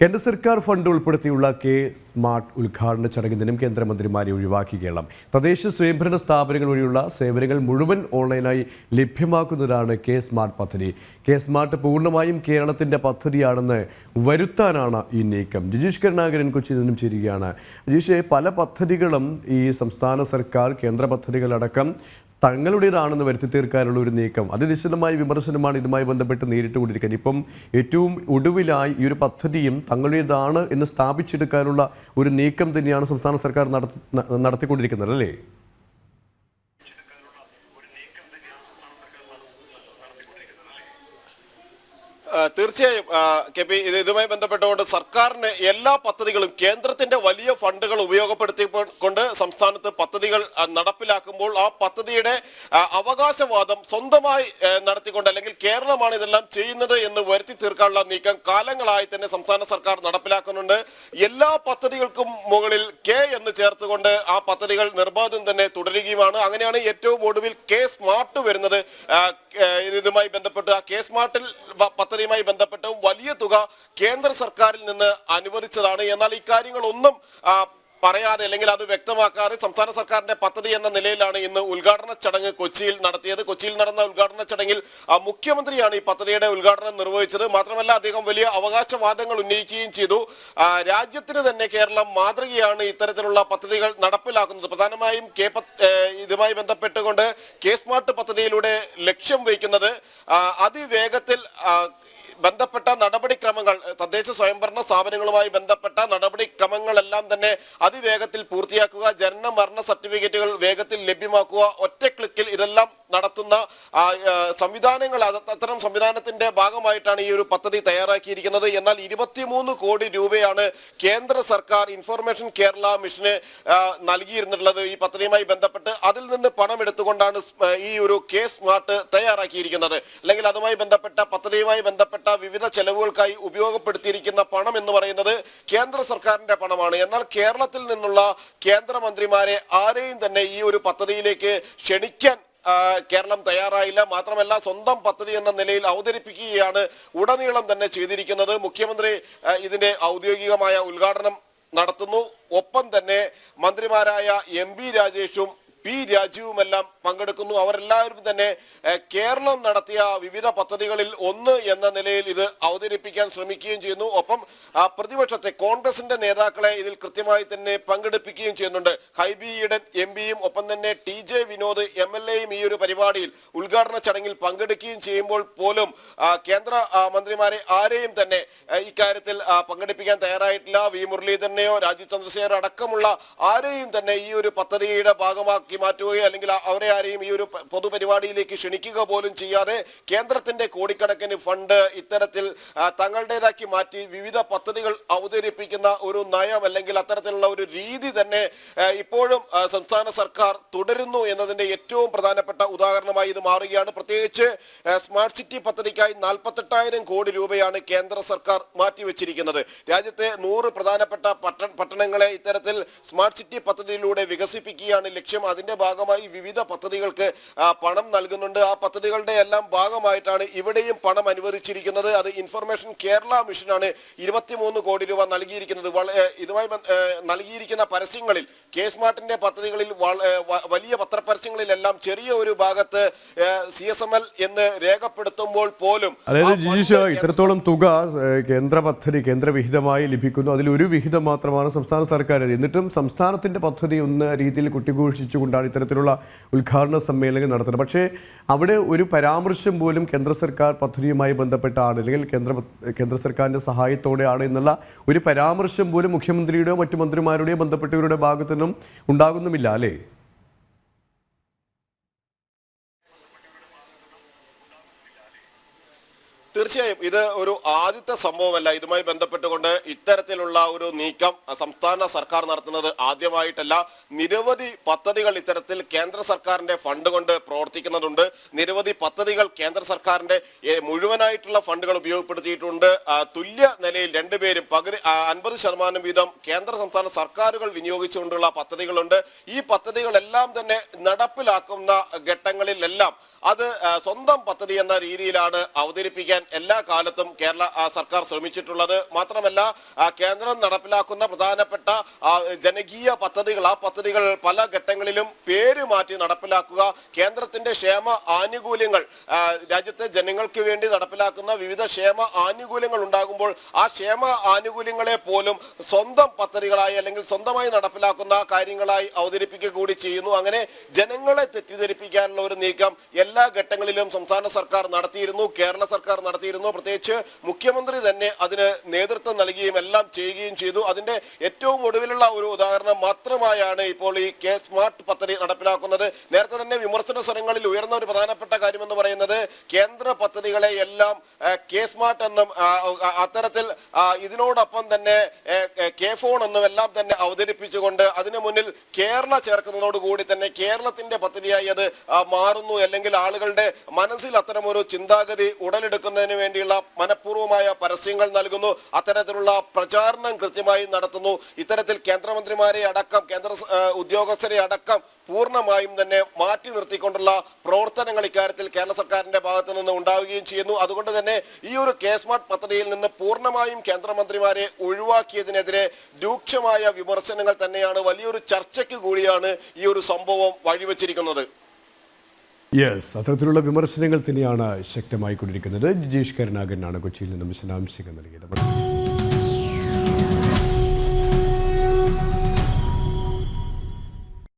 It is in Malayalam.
കേന്ദ്ര സർക്കാർ ഫണ്ട് ഉൾപ്പെടുത്തിയുള്ള കെ സ്മാർട്ട് ഉദ്ഘാടന ചടങ്ങിനും കേന്ദ്രമന്ത്രിമാരെ ഒഴിവാക്കി കേരളം. തദ്ദേശ സ്വയംഭരണ സ്ഥാപനങ്ങൾ വഴിയുള്ള സേവനങ്ങൾ മുഴുവൻ ഓൺലൈനായി ലഭ്യമാക്കുന്നതാണ് കെ സ്മാർട്ട് പദ്ധതി. കെ സ്മാർട്ട് പൂർണമായും കേരളത്തിന്റെ പദ്ധതിയാണെന്ന് വരുത്താനാണ് ഈ നീക്കം. ജിജീഷ് കരുണാകരൻ കൊച്ചിയിൽ നിന്നും ചേരുകയാണ്. ജിജീഷെ പല പദ്ധതികളും ഈ സംസ്ഥാന സർക്കാർ കേന്ദ്ര പദ്ധതികളടക്കം തങ്ങളുടേതാണെന്ന് വരുത്തി തീർക്കാനുള്ള ഒരു നീക്കം. അതിനിശ്ചിതമായ വിമർശനമാണ് ഇതുമായി ബന്ധപ്പെട്ട് നേരിട്ടുകൊണ്ടിരിക്കുന്നത്. ഇപ്പം ഏറ്റവും ഒടുവിലായി ഈ ഒരു പദ്ധതിയും തങ്ങളുടേതാണ് എന്ന് സ്ഥാപിച്ചെടുക്കാനുള്ള ഒരു നീക്കം തന്നെയാണ് സംസ്ഥാന സർക്കാർ നടത്തി- നടത്തിക്കൊണ്ടിരിക്കുന്നത് അല്ലേ? തീർച്ചയായും കെ പി ഇത് ഇതുമായി ബന്ധപ്പെട്ടുകൊണ്ട് സർക്കാരിന് എല്ലാ പദ്ധതികളും കേന്ദ്രത്തിന്റെ വലിയ ഫണ്ടുകൾ ഉപയോഗപ്പെടുത്തി കൊണ്ട് സംസ്ഥാനത്ത് പദ്ധതികൾ നടപ്പിലാക്കുമ്പോൾ ആ പദ്ധതിയുടെ അവകാശവാദം സ്വന്തമായി നടത്തിക്കൊണ്ട് അല്ലെങ്കിൽ കേരളമാണ് ഇതെല്ലാം ചെയ്യുന്നത് എന്ന് വരുത്തി തീർക്കാനുള്ള നീക്കം കാലങ്ങളായി തന്നെ സംസ്ഥാന സർക്കാർ നടപ്പിലാക്കുന്നുണ്ട്. എല്ലാ പദ്ധതികൾക്കും മുകളിൽ കെ എന്ന് ചേർത്തുകൊണ്ട് ആ പദ്ധതികൾ നിർബാധം തന്നെ തുടരുകയുമാണ്. അങ്ങനെയാണ് ഏറ്റവും ഒടുവിൽ കെ സ്മാർട്ട് വരുന്നത്. ഇതുമായി ബന്ധപ്പെട്ട് ആ കെ സ്മാർട്ടിൽ വ- പദ്ധതിയുമായി ബന്ധപ്പെട്ട് വലിയ തുക കേന്ദ്ര സർക്കാരിൽ നിന്ന് അനുവദിച്ചതാണ്. എന്നാൽ ഇക്കാര്യങ്ങളൊന്നും പറയാതെ അല്ലെങ്കിൽ അത് വ്യക്തമാക്കാതെ സംസ്ഥാന സർക്കാരിന്റെ പദ്ധതി എന്ന നിലയിലാണ് ഇന്ന് ഉദ്ഘാടന ചടങ്ങ് കൊച്ചിയിൽ നടത്തിയത്. കൊച്ചിയിൽ നടന്ന ഉദ്ഘാടന ചടങ്ങിൽ മുഖ്യമന്ത്രിയാണ് ഈ പദ്ധതിയുടെ ഉദ്ഘാടനം നിർവഹിച്ചത്. മാത്രമല്ല അദ്ദേഹം വലിയ അവകാശവാദങ്ങൾ ഉന്നയിക്കുകയും ചെയ്തു. രാജ്യത്തിന് തന്നെ കേരളം മാതൃകയാണ് ഇത്തരത്തിലുള്ള പദ്ധതികൾ നടപ്പിലാക്കുന്നത്. പ്രധാനമായും കെ ഇതുമായി ബന്ധപ്പെട്ടുകൊണ്ട് കെ സ്മാർട്ട് പദ്ധതിയിലൂടെ ലക്ഷ്യം വയ്ക്കുന്നത്. അതിവേഗത്തിൽ ബന്ധപ്പെട്ട നടപടിക്രമങ്ങൾ തദ്ദേശ സ്വയംഭരണ സ്ഥാപനങ്ങളുമായി ബന്ധപ്പെട്ട നടപടിക്രമങ്ങളെല്ലാം തന്നെ അതിവേഗത്തിൽ പൂർത്തിയാക്കുക ജനന മരണ സർട്ടിഫിക്കറ്റുകൾ വേഗത്തിൽ ലഭ്യമാക്കുക ഒറ്റ ക്ലിക്കിൽ ഇതെല്ലാം നടത്തുന്ന സംവിധാനങ്ങൾ അത് അത്തരം സംവിധാനത്തിന്റെ ഭാഗമായിട്ടാണ് ഈ ഒരു പദ്ധതി തയ്യാറാക്കിയിരിക്കുന്നത്. എന്നാൽ ഇരുപത്തിമൂന്ന് കോടി രൂപയാണ് കേന്ദ്ര സർക്കാർ ഇൻഫർമേഷൻ കേരള മിഷന് നൽകിയിരുന്നിട്ടുള്ളത് ഈ പദ്ധതിയുമായി ബന്ധപ്പെട്ട്. അതിൽ നിന്ന് പണം എടുത്തുകൊണ്ടാണ് ഈ ഒരു കെ സ്മാർട്ട് തയ്യാറാക്കിയിരിക്കുന്നത്. അല്ലെങ്കിൽ അതുമായി ബന്ധപ്പെട്ട പദ്ധതിയുമായി ബന്ധപ്പെട്ട വിവിധ ചെലവുകൾക്കായി ഉപയോഗപ്പെടുത്തിയിരിക്കുന്ന പണം എന്ന് പറയുന്നത് കേന്ദ്ര സർക്കാരിന്റെ പണമാണ്. എന്നാൽ കേരളത്തിൽ നിന്നുള്ള കേന്ദ്രമന്ത്രിമാരെ ആരെയും തന്നെ ഈ ഒരു പദ്ധതിയിലേക്ക് ക്ഷണിക്കാൻ കേരളം തയ്യാറായില്ല. മാത്രമല്ല സ്വന്തം പദ്ധതി എന്ന നിലയിൽ അവതരിപ്പിക്കുകയാണ് ഉടനീളം തന്നെ ചെയ്തിരിക്കുന്നത്. മുഖ്യമന്ത്രി ഇതിന്റെ ഔദ്യോഗികമായ ഉദ്ഘാടനം നടത്തുന്നു. ഒപ്പം തന്നെ മന്ത്രിമാരായ എം രാജേഷും പി രാജുവുമെല്ലാം പങ്കെടുക്കുന്നു. അവരെല്ലാവരും തന്നെ കേരളം നടത്തിയ വിവിധ പദ്ധതികളിൽ ഒന്ന് എന്ന നിലയിൽ ഇത് അവതരിപ്പിക്കാൻ ശ്രമിക്കുകയും ചെയ്യുന്നു. ഒപ്പം പ്രതിപക്ഷത്തെ കോൺഗ്രസിന്റെ നേതാക്കളെ ഇതിൽ കൃത്യമായി തന്നെ പങ്കെടുപ്പിക്കുകയും ചെയ്യുന്നുണ്ട്. ഹൈബി ഈഡൻ എം പിയും ഒപ്പം തന്നെ T J Vinod M L എയും ഈ ഒരു പരിപാടിയിൽ ഉദ്ഘാടന ചടങ്ങിൽ പങ്കെടുക്കുകയും ചെയ്യുമ്പോൾ പോലും കേന്ദ്ര മന്ത്രിമാരെ ആരെയും തന്നെ ഇക്കാര്യത്തിൽ പങ്കെടുപ്പിക്കാൻ തയ്യാറായിട്ടില്ല. വി മുരളീധരനെയോ രാജീവ് ചന്ദ്രശേഖർ അടക്കമുള്ള ആരെയും തന്നെ ഈ ഒരു പദ്ധതിയുടെ ഭാഗമാക്കി മാറ്റുകയോ അല്ലെങ്കിൽ അവരെ ആരെയും ഈ ഒരു പൊതുപരിപാടിയിലേക്ക് ക്ഷണിക്കുക പോലും ചെയ്യാതെ കേന്ദ്രത്തിന്റെ കോടിക്കണക്കിന് ഫണ്ട് ഇത്തരത്തിൽ തങ്ങളുടേതാക്കി മാറ്റി വിവിധ പദ്ധതികൾ അവതരിപ്പിക്കുന്ന ഒരു നയം അല്ലെങ്കിൽ അത്തരത്തിലുള്ള ഒരു രീതി തന്നെ സംസ്ഥാന സർക്കാർ തുടരുന്നു എന്നതിന്റെ ഏറ്റവും പ്രധാനപ്പെട്ട ഉദാഹരണമായി ഇത് മാറുകയാണ്. പ്രത്യേകിച്ച് സ്മാർട്ട് സിറ്റി പദ്ധതിക്കായി നാൽപ്പത്തെട്ടായിരം കോടി രൂപയാണ് കേന്ദ്ര സർക്കാർ മാറ്റിവെച്ചിരിക്കുന്നത്. രാജ്യത്തെ നൂറ് പ്രധാനപ്പെട്ട പട്ട പട്ടണങ്ങളെ ഇത്തരത്തിൽ സ്മാർട്ട് സിറ്റി പദ്ധതിയിലൂടെ വികസിപ്പിക്കുകയാണ് ലക്ഷ്യം. അതിന്റെ ഭാഗമായി വിവിധ പദ്ധതികൾക്ക് പണം നൽകുന്നുണ്ട്. ആ പദ്ധതികളുടെ എല്ലാം ഭാഗമായിട്ടാണ് ഇവിടെയും പണം അനുവദിച്ചിരിക്കുന്നത്. അത് ഇൻഫർമേഷൻ കേരള മിഷനാണ് ഇരുപത്തിമൂന്ന് കോടി രൂപ നൽകിയിരിക്കുന്നത്. ഇതുമായി നൽകിയിരിക്കുന്ന പരസ്യങ്ങളിൽ കെ സ്മാർട്ടിന്റെ പദ്ധതികളിൽ വലിയ പത്രപരസ്യങ്ങളിലെല്ലാം ചെറിയ ഒരു ഭാഗത്ത് സി എസ് എം എൽ എന്ന് രേഖപ്പെടുത്തുമ്പോൾ പോലും അതായത് ജിജീഷ് ഇത്രത്തോളം തുക കേന്ദ്ര പദ്ധതി കേന്ദ്ര വിഹിതമായി ലഭിക്കുന്നു. അതിൽ ഒരു വിഹിതം മാത്രമാണ് സംസ്ഥാന സർക്കാർ എന്നിട്ടും സംസ്ഥാനത്തിന്റെ പദ്ധതി ഒന്ന് രീതിയിൽ കുട്ടിഘോഷിച്ചുകൊണ്ടാണ് ഇത്തരത്തിലുള്ള ഉദ്ഘാടന സമ്മേളനം നടത്തുന്നത്. പക്ഷേ അവിടെ ഒരു പരാമർശം പോലും കേന്ദ്ര സർക്കാർ പദ്ധതിയുമായി ബന്ധപ്പെട്ടാണ് അല്ലെങ്കിൽ കേന്ദ്ര കേന്ദ്ര സർക്കാരിന്റെ സഹായത്തോടെയാണ് എന്നുള്ള ഒരു പരാമർശം പോലും മുഖ്യമന്ത്രിയുടെയോ മറ്റു മന്ത്രിമാരുടെയോ ബന്ധപ്പെട്ടവരുടെ ഭാഗത്തു നിന്നും ഉണ്ടാകുന്നുമില്ല അല്ലേ? തീർച്ചയായും ഇത് ഒരു ആദ്യത്തെ സംഭവമല്ല. ഇതുമായി ബന്ധപ്പെട്ടുകൊണ്ട് ഇത്തരത്തിലുള്ള ഒരു നീക്കം സംസ്ഥാന സർക്കാർ നടത്തുന്നത് ആദ്യമായിട്ടല്ല. നിരവധി പദ്ധതികൾ ഇത്തരത്തിൽ കേന്ദ്ര സർക്കാരിന്റെ ഫണ്ട് കൊണ്ട് പ്രവർത്തിക്കുന്നതുണ്ട്. നിരവധി പദ്ധതികൾ കേന്ദ്ര സർക്കാരിന്റെ മുഴുവനായിട്ടുള്ള ഫണ്ടുകൾ ഉപയോഗപ്പെടുത്തിയിട്ടുണ്ട്. തുല്യ നിലയിൽ രണ്ടുപേരും പകുതി അൻപത് ശതമാനം വീതം കേന്ദ്ര സംസ്ഥാന സർക്കാരുകൾ വിനിയോഗിച്ചുകൊണ്ടുള്ള പദ്ധതികളുണ്ട്. ഈ പദ്ധതികളെല്ലാം തന്നെ നടപ്പിലാക്കുന്ന ഘട്ടങ്ങളിലെല്ലാം അത് സ്വന്തം പദ്ധതി എന്ന രീതിയിലാണ് അവതരിപ്പിക്കാൻ എല്ലാ കാലത്തും കേരള സർക്കാർ ശ്രമിച്ചിട്ടുള്ളത് മാത്രമല്ല കേന്ദ്രം നടപ്പിലാക്കുന്ന പ്രധാനപ്പെട്ട ജനകീയ പദ്ധതികൾ ആ പദ്ധതികൾ പല ഘട്ടങ്ങളിലും പേര് മാറ്റി നടപ്പിലാക്കുക കേന്ദ്രത്തിന്റെ ക്ഷേമ ആനുകൂല്യങ്ങൾ രാജ്യത്തെ ജനങ്ങൾക്ക് വേണ്ടി നടപ്പിലാക്കുന്ന വിവിധ ക്ഷേമ ആനുകൂല്യങ്ങൾ ഉണ്ടാകുമ്പോൾ ആ ക്ഷേമ ആനുകൂല്യങ്ങളെ പോലും സ്വന്തം പദ്ധതികളായി അല്ലെങ്കിൽ സ്വന്തമായി നടപ്പിലാക്കുന്ന കാര്യങ്ങളായി അവതരിപ്പിക്കുക കൂടി ചെയ്യുന്നു. അങ്ങനെ ജനങ്ങളെ തെറ്റിദ്ധരിപ്പിക്കാനുള്ള ഒരു നീക്കം എല്ലാ ഘട്ടങ്ങളിലും സംസ്ഥാന സർക്കാർ നടത്തിയിരുന്നു. കേരള സർക്കാർ നടത്തിയിരുന്നു? പ്രത്യേകിച്ച് മുഖ്യമന്ത്രി തന്നെ അതിന് നേതൃത്വം നൽകുകയും എല്ലാം ചെയ്യുകയും ചെയ്തു. അതിന്റെ ഏറ്റവും ഒടുവിലുള്ള ഒരു ഉദാഹരണം മാത്രമായാണ് ഇപ്പോൾ ഈ കെ സ്മാർട്ട് പദ്ധതി നടപ്പിലാക്കുന്നത്. നേരത്തെ തന്നെ വിമർശന സ്വരങ്ങളിൽ ഉയർന്ന ഒരു പ്രധാനപ്പെട്ട കാര്യം എന്ന് പറയുന്നത് കേന്ദ്ര പദ്ധതികളെ എല്ലാം കെ സ്മാർട്ട് എന്നും അത്തരത്തിൽ ഇതിനോടൊപ്പം തന്നെ കെ ഫോൺ എന്നും എല്ലാം തന്നെ അവതരിപ്പിച്ചുകൊണ്ട് അതിനു മുന്നിൽ കേരള ചേർക്കുന്നതോടുകൂടി തന്നെ കേരളത്തിന്റെ പദ്ധതിയായി അത് മാറുന്നു. അല്ലെങ്കിൽ ആളുകളുടെ മനസ്സിൽ അത്തരമൊരു ചിന്താഗതി ഉടലെടുക്കുന്നതിന് വേണ്ടിയുള്ള മനഃപൂർവമായ പരസ്യങ്ങൾ നൽകുന്നു. അത്തരത്തിലുള്ള പ്രചാരണം കൃത്യമായി നടത്തുന്നു. ഇത്തരത്തിൽ കേന്ദ്രമന്ത്രിമാരെ അടക്കം കേന്ദ്ര ഉദ്യോഗസ്ഥരെ അടക്കം പൂർണമായും തന്നെ മാറ്റി നിർത്തിക്കൊണ്ടുള്ള പ്രവർത്തനങ്ങൾ ഇക്കാര്യത്തിൽ കേരള സർക്കാരിന്റെ ഭാഗത്തു നിന്ന് ഉണ്ടാവുകയും ചെയ്യുന്നു. അതുകൊണ്ട് തന്നെ ഈ ഒരു കെ സ്മാർട്ട് പദ്ധതിയിൽ നിന്ന് പൂർണമായും കേന്ദ്രമന്ത്രിമാരെ ഒഴിവാക്കിയതിനെതിരെ രൂക്ഷമായ വിമർശനങ്ങൾ തന്നെയാണ് വലിയൊരു ചർച്ചയ്ക്ക് കൂടിയാണ് ഈ ഒരു സംഭവം വഴിവെച്ചിരിക്കുന്നത്. യെസ് അത്തരത്തിലുള്ള വിമർശനങ്ങൾ തന്നെയാണ് ശക്തമായിക്കൊണ്ടിരിക്കുന്നത് ജിജീഷ് കരുണാകരനാണ് കൊച്ചിയിൽ നിന്നും വിശദാംശങ്ങൾ നൽകിയത്.